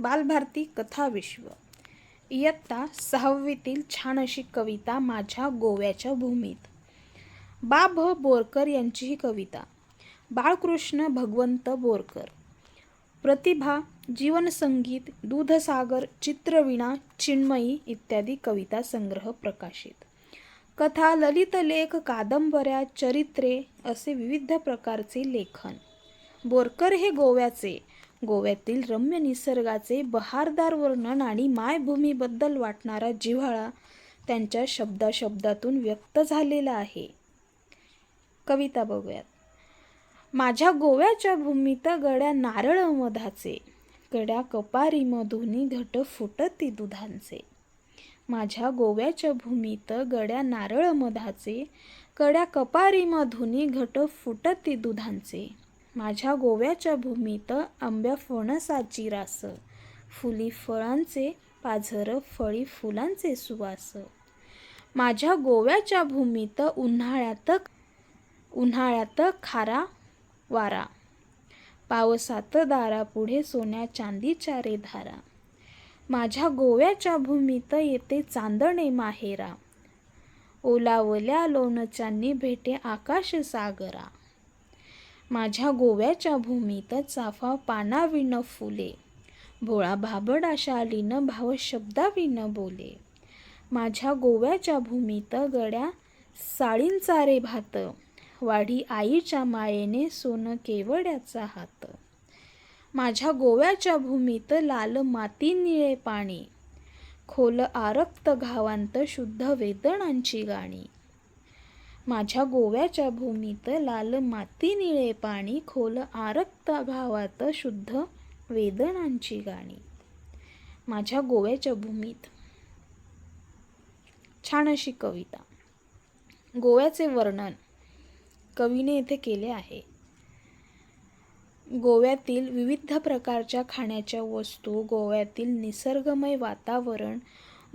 बालभारती कथा विश्व. इयत्ता सहावीतील छान अशी कविता माझ्या गोव्याच्या भूमीत. बा भ बोरकर यांची ही कविता. बाळकृष्ण भगवंत बोरकर. प्रतिभा जीवनसंगीत दूधसागर चित्रवीणा चिन्मयी इत्यादी कविता संग्रह प्रकाशित. कथा ललित लेख कादंबऱ्या चरित्रे असे विविध प्रकारचे लेखन. बोरकर हे गोव्याचे गोव्यातील रम्य निसर्गाचे बहारदार वर्णन आणि मायभूमीबद्दल वाटणारा जिव्हाळा त्यांच्या शब्दाशब्दातून व्यक्त झालेला आहे. कविता बघूयात. माझ्या गोव्याच्या भूमीत गड्या नारळ मधाचे गड्या कपारी मधुनी घट फुटती दुधांचे. माझ्या गोव्याच्या भूमीत गड्या नारळ मधाचे कड्या कपारी मधुनी घट फुटती दुधांचे. माझ्या गोव्याच्या भूमीत आंब्या फणसाची रास फुली फळांचे पाझर फळी फुलांचे सुवास. माझ्या गोव्याच्या भूमीत उन्हाळ्यात उन्हाळ्यात खारा वारा. पावसात दारा पुढे सोन्या चांदीच्या रे धारा माझ्या गोव्याच्या भूमीत येते चांदणे माहेरा. ओलावल्या लोणच्यांनी भेटे आकाश सागरा. माझ्या गोव्याच्या भूमीत चाफा पानाविण फुले. भोळा भाबड आशालीन भाव शब्दाविण बोले. माझ्या गोव्याच्या भूमीत गड्या साळींचा रे भात. वाढी आईच्या मायेने सोनं केवड्याचा हात. माझ्या गोव्याच्या भूमीत लाल माती निळे पाणी. खोल आरक्त घावांत शुद्ध वेदनांची गाणी. माझ्या गोव्याच्या भूमीत लाल माती निळे पाणी खोल आरक्त भावात शुद्ध वेदनांची गाणी. माझ्या गोव्याच्या भूमीत. छान अशी कविता. गोव्याचे वर्णन कवीने येथे केले आहे. गोव्यातील विविध प्रकारच्या खाण्याच्या वस्तू गोव्यातील निसर्गमय वातावरण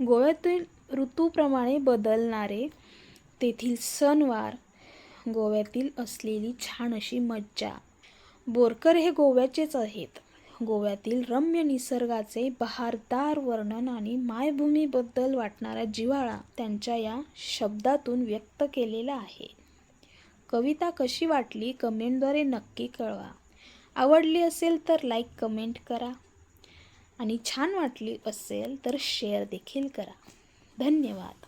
गोव्यातील ऋतूप्रमाणे बदलणारे तेथील सणवार गोव्यातील असलेली छान अशी मज्जा. बोरकर हे गोव्याचेच आहेत. गोव्यातील रम्य निसर्गाचे बहारदार वर्णन आणि मायभूमीबद्दल वाटणारा जिव्हाळा त्यांच्या या शब्दातून व्यक्त केलेला आहे. कविता कशी वाटली कमेंटद्वारे नक्की कळवा. आवडली असेल तर लाईक कमेंट करा. आणि छान वाटली असेल तर शेअर देखील करा. धन्यवाद.